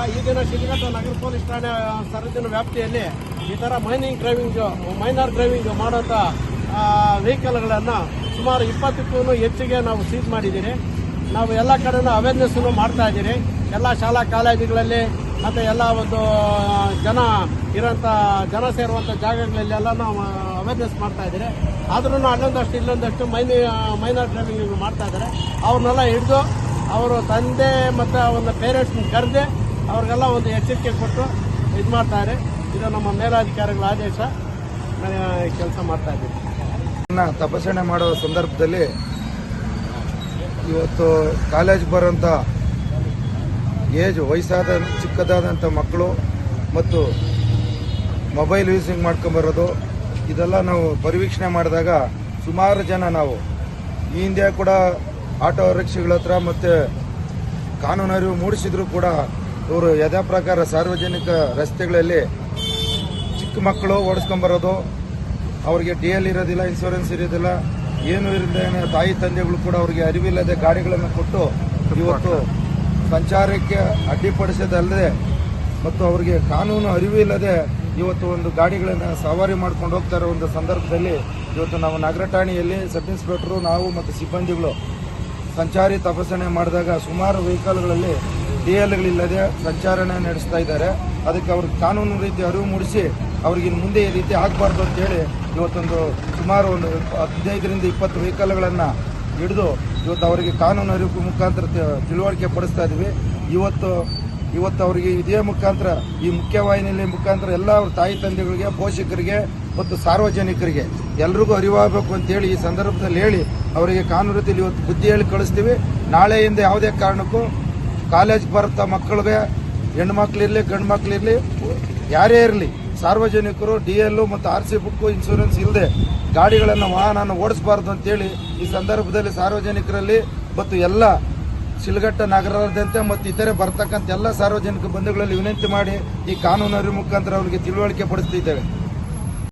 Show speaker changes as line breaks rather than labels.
ನಗರ police ಠಾಣೆ ಸರದಿನ ವ್ಯಾಪ್ತಿಯಲ್ಲಿ ಈ ಥರ ಮೈನಿಂಗ್ ಡ್ರೈವಿಂಗ್ ಮೈನರ್ ಡ್ರೈವಿಂಗ್ ಮಾಡೋಂಥ ವೆಹಿಕಲ್ಗಳನ್ನು ಸುಮಾರು ಇಪ್ಪತ್ತಕ್ಕೂ ಹೆಚ್ಚಿಗೆ ನಾವು ಸೀಸ್ ಮಾಡಿದ್ದೀರಿ. ನಾವು ಎಲ್ಲ ಕಡೆನೂ ಅವೇರ್ನೆಸ್ಸನ್ನು ಮಾಡ್ತಾ ಇದ್ದೀರಿ. ಎಲ್ಲ ಶಾಲಾ ಕಾಲೇಜುಗಳಲ್ಲಿ ಮತ್ತು ಎಲ್ಲ ಒಂದು ಜನ ಇರೋಂಥ ಜನ ಸೇರುವಂಥ ಜಾಗಗಳಲ್ಲೆಲ್ಲ ನಾವು ಅವೇರ್ನೆಸ್ ಮಾಡ್ತಾ ಇದ್ದೀರಿ. ಆದ್ರೂ ಅಲ್ಲೊಂದಷ್ಟು ಇಲ್ಲೊಂದಷ್ಟು ಮೈನಿ ಮೈನರ್ ಡ್ರೈವಿಂಗ್ ಮಾಡ್ತಾ ಇದ್ದಾರೆ. ಅವ್ರನ್ನೆಲ್ಲ ಹಿಡಿದು, ಅವರು ತಂದೆ ಮತ್ತು ಅವನ ಪೇರೆಂಟ್ಸ್ನ ಕರೆದು ಅವ್ರಿಗೆಲ್ಲ ಒಂದು ಎಚ್ಚರಿಕೆ ಕೊಟ್ಟು ಇದು ಮಾಡ್ತಾರೆ. ಇದು ನಮ್ಮ ಮೇಲಾಧಿಕಾರಿಗಳ ಆದೇಶ. ಕೆಲಸ ಮಾಡ್ತಾ ಇದ್ದೀವಿ
ನ ತಪಾಸಣೆ ಮಾಡೋ ಸಂದರ್ಭದಲ್ಲಿ ಇವತ್ತು ಕಾಲೇಜ್ ಬರೋಂಥ ಏಜ್, ವಯಸ್ಸಾದ ಚಿಕ್ಕದಾದಂಥ ಮಕ್ಕಳು ಮತ್ತು ಮೊಬೈಲ್ ಯೂಸಿಂಗ್ ಮಾಡ್ಕೊಂಬರೋದು ಇದೆಲ್ಲ ನಾವು ಪರಿವೀಕ್ಷಣೆ ಮಾಡಿದಾಗ ಸುಮಾರು ಜನ ನಾವು ಈ ಹಿಂದೆ ಕೂಡ ಆಟೋ ರಿಕ್ಷೆಗಳ ಹತ್ರ ಮತ್ತು ಕಾನೂನು ಅರಿವು ಮೂಡಿಸಿದ್ರು ಕೂಡ ಇವರು ಯಥಾ ಪ್ರಕಾರ ಸಾರ್ವಜನಿಕ ರಸ್ತೆಗಳಲ್ಲಿ ಚಿಕ್ಕ ಮಕ್ಕಳು ಓಡಿಸ್ಕೊಂಬರೋದು ಅವರಿಗೆ ಡಿ ಎಲ್ ಇರೋದಿಲ್ಲ ಇನ್ಶೂರೆನ್ಸ್ ಇರೋದಿಲ್ಲ, ಏನು ಏನೋ ತಾಯಿ ತಂದೆಗಳು ಕೂಡ ಅವರಿಗೆ ಅರಿವಿಲ್ಲದೆ ಗಾಡಿಗಳನ್ನು ಕೊಟ್ಟು ಇವತ್ತು ಸಂಚಾರಕ್ಕೆ ಅಡ್ಡಿಪಡಿಸೋದಲ್ಲದೆ ಮತ್ತು ಅವರಿಗೆ ಕಾನೂನು ಅರಿವಿಲ್ಲದೆ ಇವತ್ತು ಒಂದು ಗಾಡಿಗಳನ್ನು ಸವಾರಿ ಮಾಡ್ಕೊಂಡು ಹೋಗ್ತಾ ಇರೋ ಒಂದು ಸಂದರ್ಭದಲ್ಲಿ ಇವತ್ತು ನಾವು ನಗರ ಠಾಣೆಯಲ್ಲಿ ಸಬ್ ಇನ್ಸ್ಪೆಕ್ಟ್ರು, ನಾವು ಮತ್ತು ಸಿಬ್ಬಂದಿಗಳು ಸಂಚಾರಿ ತಪಾಸಣೆ ಮಾಡಿದಾಗ ಸುಮಾರು ವೆಹಿಕಲ್ಗಳಲ್ಲಿ ಡಿ ಎಲ್ಗಳಿಲ್ಲದೆ ಸಂಚಾರಣೆ ನಡೆಸ್ತಾ ಇದ್ದಾರೆ. ಅದಕ್ಕೆ ಅವ್ರಿಗೆ ಕಾನೂನು ರೀತಿ ಅರಿವು ಮೂಡಿಸಿ ಅವ್ರಿಗೆ ಇನ್ನು ಮುಂದೆ ಈ ರೀತಿ ಆಗಬಾರ್ದು ಅಂತೇಳಿ ಇವತ್ತೊಂದು ಸುಮಾರು ಒಂದು ಹದಿನೈದರಿಂದ ಇಪ್ಪತ್ತು ವೆಹಿಕಲ್ಗಳನ್ನು ಹಿಡಿದು ಇವತ್ತು ಅವರಿಗೆ ಕಾನೂನು ಅರಿವು ಮುಖಾಂತರ ತಿಳುವಳಿಕೆ ಪಡಿಸ್ತಾ ಇದ್ವಿ. ಇವತ್ತು ಇವತ್ತು ಅವರಿಗೆ ಇದೇ ಮುಖಾಂತರ ಈ ಮುಖ್ಯವಾಹಿನಿಯಲ್ಲಿ ಮುಖಾಂತರ ಎಲ್ಲ ಅವ್ರ ತಾಯಿ ತಂದೆಗಳಿಗೆ, ಪೋಷಕರಿಗೆ ಮತ್ತು ಸಾರ್ವಜನಿಕರಿಗೆ ಎಲ್ರಿಗೂ ಅರಿವಾಗಬೇಕು ಅಂತೇಳಿ ಈ ಸಂದರ್ಭದಲ್ಲಿ ಹೇಳಿ ಅವರಿಗೆ ಕಾನೂನು ರೀತಿಯಲ್ಲಿ ಇವತ್ತು ಬುದ್ಧಿ ಹೇಳಿ ಕಳಿಸ್ತೀವಿ. ನಾಳೆಯಿಂದ ಯಾವುದೇ ಕಾರಣಕ್ಕೂ ಕಾಲೇಜ್ ಬರ್ತಾ ಮಕ್ಕಳಿಗೆ, ಹೆಣ್ಣು ಮಕ್ಳಿರ್ಲಿ ಗಂಡು ಮಕ್ಳಿರ್ಲಿ ಯಾರೇ ಇರಲಿ, ಸಾರ್ವಜನಿಕರು ಡಿ ಎಲ್ ಮತ್ತು ಆರ್ ಸಿ ಬುಕ್ ಇನ್ಶೂರೆನ್ಸ್ ಇಲ್ಲದೆ ಗಾಡಿಗಳನ್ನು ವಾಹನ ಓಡಿಸಬಾರ್ದು ಅಂತೇಳಿ ಈ ಸಂದರ್ಭದಲ್ಲಿ ಸಾರ್ವಜನಿಕರಲ್ಲಿ ಮತ್ತು ಎಲ್ಲ ಶಿಲ್ಘಟ್ಟ ನಗರದಂತೆ ಮತ್ತು ಇತರೆ ಬರ್ತಕ್ಕಂಥ ಎಲ್ಲ ಸಾರ್ವಜನಿಕ ಬಂಧುಗಳಲ್ಲಿ ವಿನಂತಿ ಮಾಡಿ ಈ ಕಾನೂನು ಮುಖಾಂತರ ಅವರಿಗೆ ತಿಳುವಳಿಕೆ ಪಡಿಸ್ತಿದ್ದೇವೆ.